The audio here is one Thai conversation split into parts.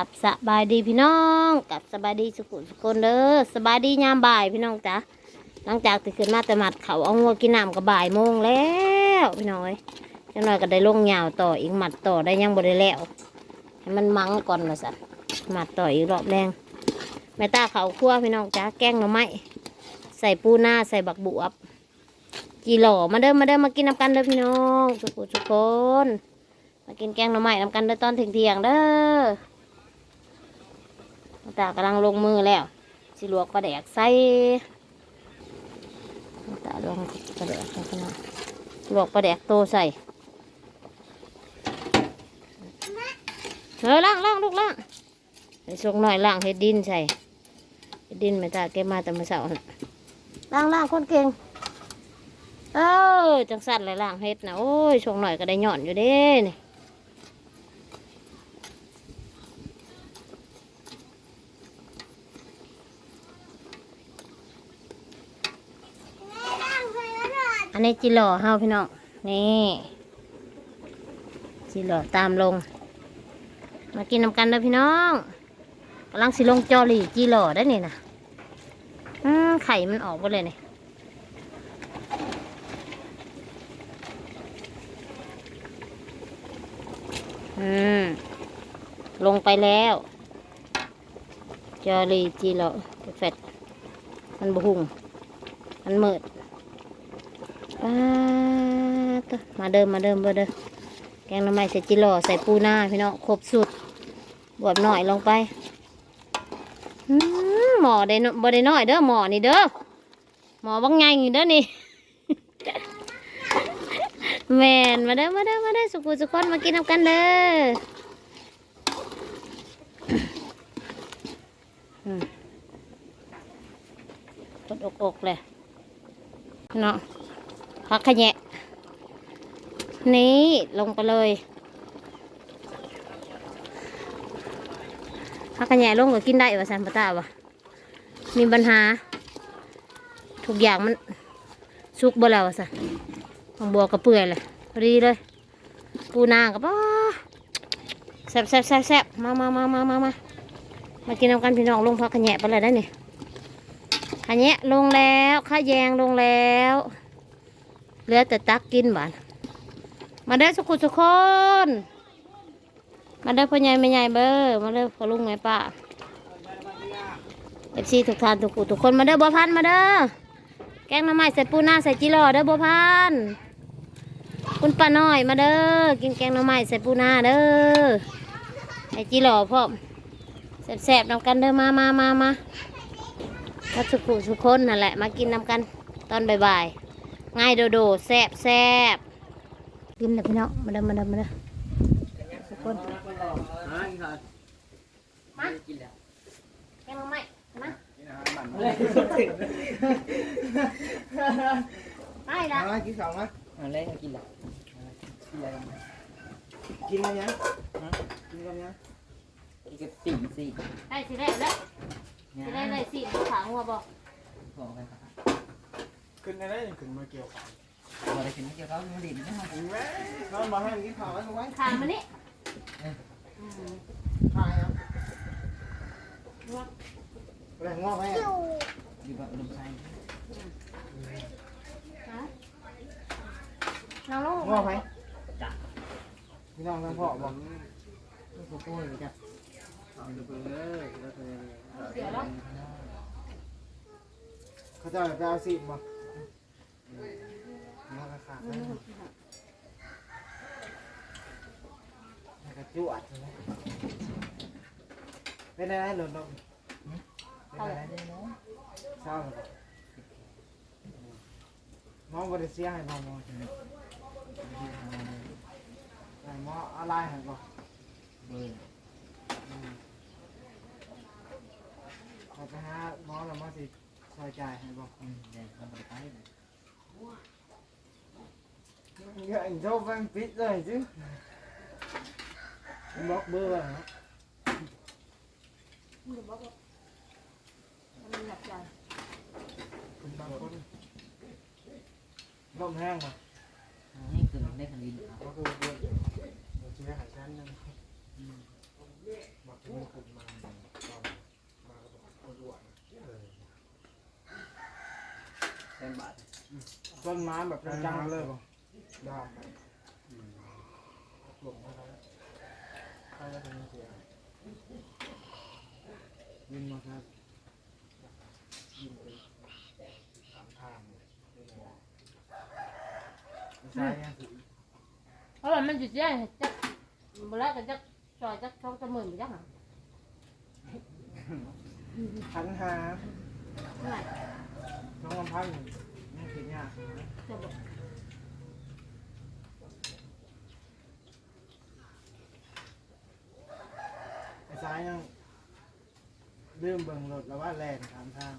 กับสบายดีพี่น้องกับสบายดีสุขุสุคนเด้อสบายดียามบ่ายพี่น้องจ้ะหลังจากตื่นขึ้นมาแต่หมัดเขาเอางัวกินน้ำกับบ่ายโมงแล้วพี่น้อยจังหน่อยก็ได้ลงยาวต่ออีกหมัดต่อได้ยังบ่ได้แล้วให้มันมังก่อนมาสัตว์หมัดต่ออีกรอบแรงแม่ตาเขาคั่วพี่น้องจ้ะแกงหน่อไม้ใส่ปูหน้าใส่บักบวบจีหล่อมาเด้อมาเด้อมากินน้ำกันเด้อพี่น้องสุขุสุคนมากินแกงหน่อไม้น้ำกันเด้อตอนถึงเที่ยงเด้อ ตากำลังลงมือแล้ว สิลวกปลาแดกใส่ตาลวกปลาแดกใส่ขนาดลวกปลาแดกโตใส่เออล่างล่างลูกล่างไปส่งหน่อยล่างเฮ็ดดินใส่เฮ็ดดินไม่ตาเก็บมาแต่เมื่อเช้าน่ะล่างล่างคนเก่งเออจังสั่นเลยล่างเฮ็ดนะโอ้ยชงหน่อยก็ได้หย่อนอยู่เด้นี่ นนี้จิหล่อเฮาพี่น้อง นี่จิหล่อตามลง มากินน้ำกันเด้อพี่น้องกำลังสิลงจอหลีจิหล่อได้นี่นะอืมไข่มันออกไปเลยนี่อืม ลงไปแล้ว จอรีจีเหรอเฟดมันบุหุงมันเมืด ป้าตัวมาเดิมมาเดิมเบอร์เดิมแกงหน้ำไม้ใส่จิโร่ใส่ปูนาพี่น้องครบสุดบวบหน่อยลงไปหมอได้บ่ได้น้อยเด้อหมอนี่เด้อหมอบางไงนี่เด้อนี่แมนมาเด้อมาเด้อมาเด้อสุกุสุคนมากินน้ำกันเด้ออืมกดอกอกเลยเนาะ พักขยะนี่ลงไปเลยพักขยะลงก็กินได้วะสันปะตาวะมีปัญหา ทุกอย่างมันสุกบ่แล้ววะสันของบัวกระเปื่อยเลยพอดีเลย ปูนางกับป้าแซ่บแซ่บแซ่บแซ่บมามามามามามามากินน้ำกันพี่น้องลงพักขยะไปเลยได้นี่ขยะลงแล้วข้าแยงลงแล้ว เหลือแต่ตักกินบ้านมาได้สุขุสุกคนมาได้พ่อใหญ่แม่ใหญ่เบอร์มาได้พ่อลุงแม่ป้าเอฟซีทุกท่านทุกผู้ทุกคนมาเด้อบัวพันมาเด้อแกงน้ำไม้ใส่ปูนาใส่จิโร่เด้อบัวพันคุณป้าน้อยมาเด้อกินแกงน้ำไม้ใส่ปูนาเด้อใส่จิโร่พร้อมแซ่บๆนำกันเด้อมามามามาพัสุกุสุกคนนั่นแหละมากินนำกันตอนบ่ายๆ ง่ายโดโดแซ่บแซ่บกินเลยพี่น้องมาเด้อมาเด้อมาเด้อทุกคนมาแกงหน้ำไม้มาไปละมากินข้าวมาอะไรกินละกินอะไรกันกินกันยังกินกันยังกินกับสิ่งสิได้สิได้แล้วสิได้เลยสิดูขาหัวบอกบอกกันครับ ขึ้นได้ได้ขึ้นมาเกี่ยวข้าวบอกได้กินเกี่ยวกับมันดินนะครับกินไหมนอนมาให้กินข้าวไว้ไว้ขามันนี่ข้าวยังแรงงอกไหมอยู่กับลมไส้น้องลูกงอกไหมพี่น้องทั้งพ่อบอกโกโก้เลยจ้ะเสียแล้วเขาจะไปเอาซีดมา น้องกระขาดกระจุดเป็นอะไรหล่นลงเป็นอะไรเศร้าเลยน้องบริเสียให้น้องมองมออะไรให้ก่อนเบอร์ขอไปหาหมอแล้วหมอสิซอยจ่ายให้บอกอืมเดี๋ยวเราไปไปเงินโทรไปปิดเลย chứ บล็อกเบอร์ Gạn dâu văn pít rồi chứ. Bóc bơ vào Đừng bóc bóc Mình Vòng hang mà Hang từ đây thằng đi nữa. Bóc bơ bơ Một chú hải sản nâng Mặc cái mình cùng mà Mà có ruộng Xem bạn Con má mà con trăng lên rồi ด้ามไปหลงเข้าไปเข้าไปตรงนี้เสียยินมาครับยินไปสามทางเลยใช่ยังสิเพราะว่ามันจุดแจ้งจักเวลาก็จักจอยจักช่องจะหมื่นไปจักหาพันหาเท่าไหร่น้องลำพันธ์นี่คือยากจะบอก ไอ้ซ้า ยยังลืมเบิ่งรถแล้วว่าแลนทางทาง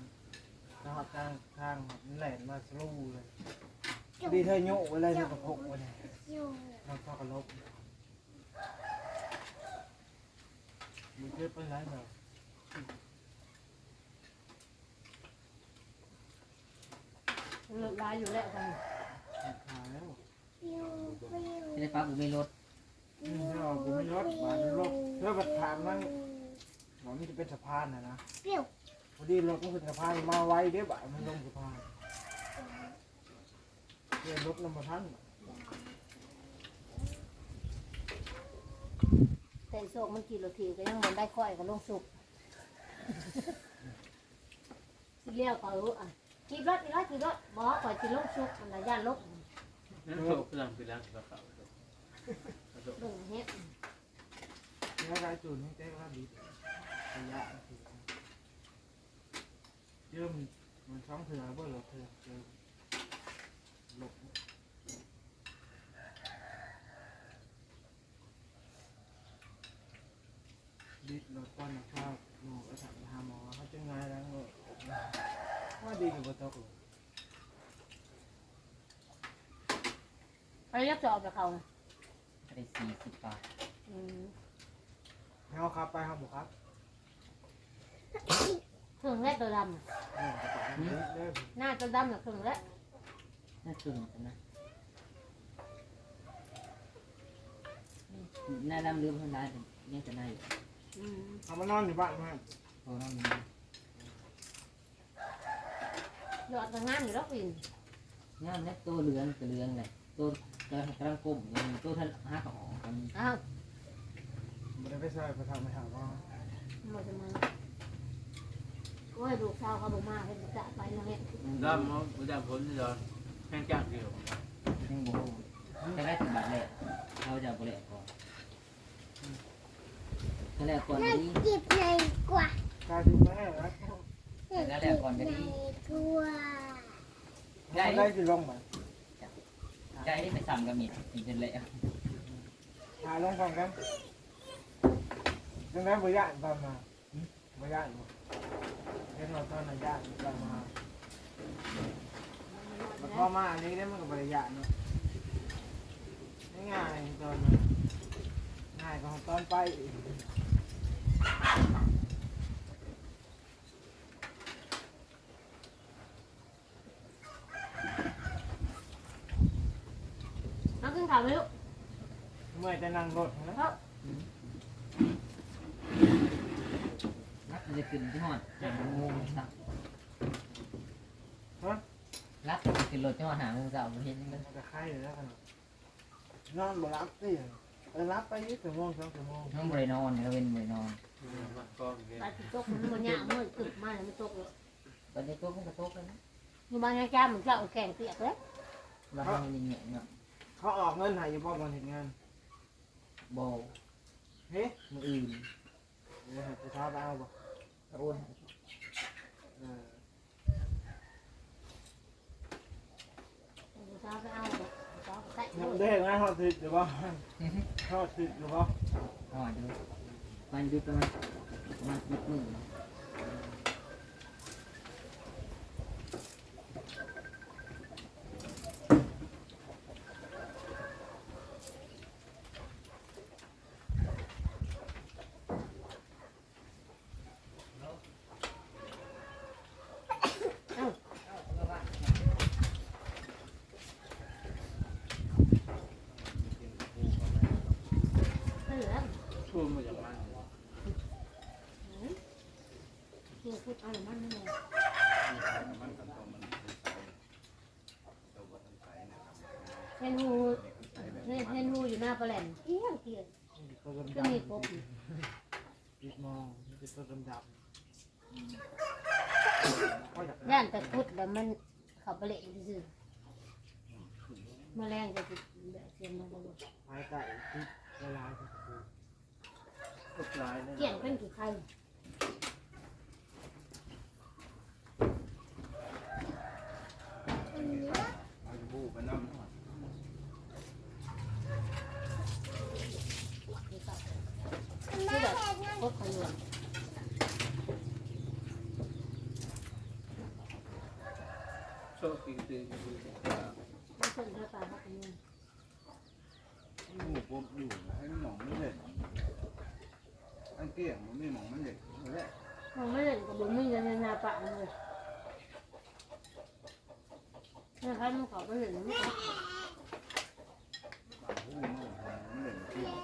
แล้วหักทางทางมันแลนมาสลูเลยดีเธอโยกไว้เลยเธอกับพกไว้เนี่ยแล้วก็กระลบมีเพื่อนไปไหนเหรอเลิกลายอยู่แล้วกันหาแล้วจะได้ปั๊บกูไม่ลดอืมเราบุญรถบาดรถเพื่อบัดถามนั่งบ อกมันจะเป็นสะพานนะนะพอดีรถมันเป็นสะพานมาไวเด้บ่ายมันลงสะพานเรียนรถลำบากทันแต่โศกมันกี่โลทีก็ยังมันได้ค่อยกับลงสุกสิเลี้ยวเขาอะขี่รถขี่รถขี่รถบอกก่อนสิลงสุกมันระยะลบนั่นโตกำลังไปล้างกระเป๋าเบิ่งเฮ็ดเนี่ยรายจุดนี่แจ้งว่าดี ระยะเยิ่มมันช่องเถื่อบ่หรอเถื่อเจอหลบดิดรถก้อนนะครับหนูก็ถามหาหมอเขาจะไงแล้วว่าดีกับบ่ตกหรอกไปเรียกจะออกจากเขาน่ะได้สี่สิบบาท อืม ให้เขาขับไปครับบุครับ เครื่องแรกตัวดำน่ะเออกระเป๋าเด้อเด้อหน้าตัวดำน่ะเครื่องแรกน่าตึงกันนะหน้าดำลืมคนได้แต่ยังจะได้อยู่อืมเอามานอนอยู่บ้านมั้งเพราะว่ามันยอดก็งามอยู่แล้วปิ่นงามแล้วตัวเหลืองตัวเหลืองเลยตัวกำลังกำลังก้มยังตัวท่านห้าของกันอ้าวไม่ได้ไปใส่ไปทำไปหาว่าหมดจะมาโอ้ยลูกสาวเขาบอกมาให้จะไปแล้วเนี่ยดำมั้งกูดำผลที่โดนแข่งจ้างเดียวยังโบจะได้ถึงบาทเลยเราจะบริเวณก่อนถ้าแรกก่อนนี้จิบเลยกว่าการดูแม่นะแล้วแรกก่อนเลนี้ยกว่าได้ได้จะลงไปใจได้ไปสั่งกับมีอีกเป็นเละถ่ายลงฟังกันยังไงบริยานตอนมาบริยาน บ่เห็นเราตอนนั้นยานตอนมามันพอมาอันนี้ได้มันกับบริยานเนาะง่ายๆตอนนั้นง่ายกว่าตอนไปอีกน้องขึ้นเขาไหมลูกเมื่อยจะนั่งรถนะรัก จะขึ้นที่หอดหางงูสักรักจะขึ้นรถที่หอดหางงูสักเห็นมันมันจะไข้เลยแล้วกันนอนบ่รับสิเออรับไปยี่สิบโมงสองชั่วโมงน้องบริโนอนเราเป็นบริโนอนมันก็เงี้ยไปติดตกมันมันยากมันตึกมากมันตกเลยตอนนี้ตัวมันกระทบกันนะอยู่บ้านแก้มมันจะเอาแกงเปียกเลยเราให้มันเงี้ยเนาะเขาออกเงินให้อยู่บ่วันเห็นงานโบเฮ้มืออื่นเดี๋ยวจะท้าไปเอาบ่ กระโอนเออเช้าไปเอาเช้าใส่ ยังได้เห็นงานทอดติดหรือเปล่าทอดติดหรือเปล่า อ๋อดูมันดูประมาณประมาณนิดหนึ่ง ไม่เหลือ พูดมาจากมัน คือพูด เอาหรือมันไม่เลยมันกับตัวมันเเห็นหูเห็นเห็นหูอยู่หน้าปลาแหลมเที่ยงเที่ยงตัวดำก็มีกบอยู่ปิดมองเป็นตัวดำดำยากย่านตะกุดแล้วมันเขาปลาแหลมซื่อแมลงจะติดแบบเสียงมันก็บ่พายไก่ที่ละลายที่คือก็กลายเลยเกี่ยงเป็นกี่ไข่ เอา บูไปน้ำกี่ไข่ที่แบบกบขยวนโชคดีดีดีไม่ใช่เท่าปลาเขาขยวน บูปุ๊บอยู่ให้หมองไม่ เด็ดอันเกี่ยงมันไม่หมองมันเด็ดนั่นแหละมันไม่เล่นกับบุ้มีในนาปะเลยนะครับมันเขาไปเล่นมันก็บางผู้มันมันเด็ดเกี่ยง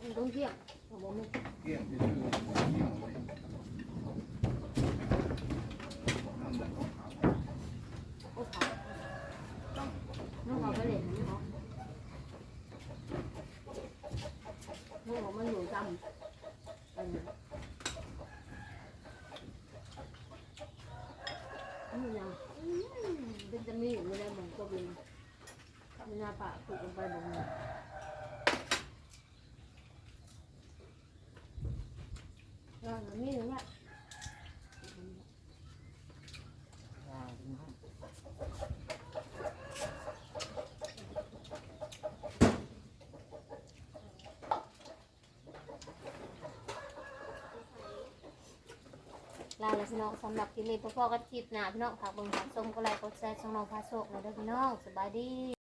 มันต้องเที่ยงกับบุ้มีเกี่ยงที่ชื่อเกี่ยงน้ำเด็ดของเขา โอ้เขา ตั้ง มันเขาไปเล่นมันเขามันบอกมันอยู่จำอันนี้อันนี้ยังเป็นจะมีอยู่ไม่ได้เหมือนกับเลยมีนาปะถูกลงไปบนนี้ แล้วมีหรือไม่อ่าลาเลยพี่น้องสำหรับคลิปนี้พ่อก็คลิปหนาพี่น้องฝากเบิ่งฝากชมก็ไลค์กดแชร์ช่องน้องพาโชคหนะเด้อพี่น้องสบายดี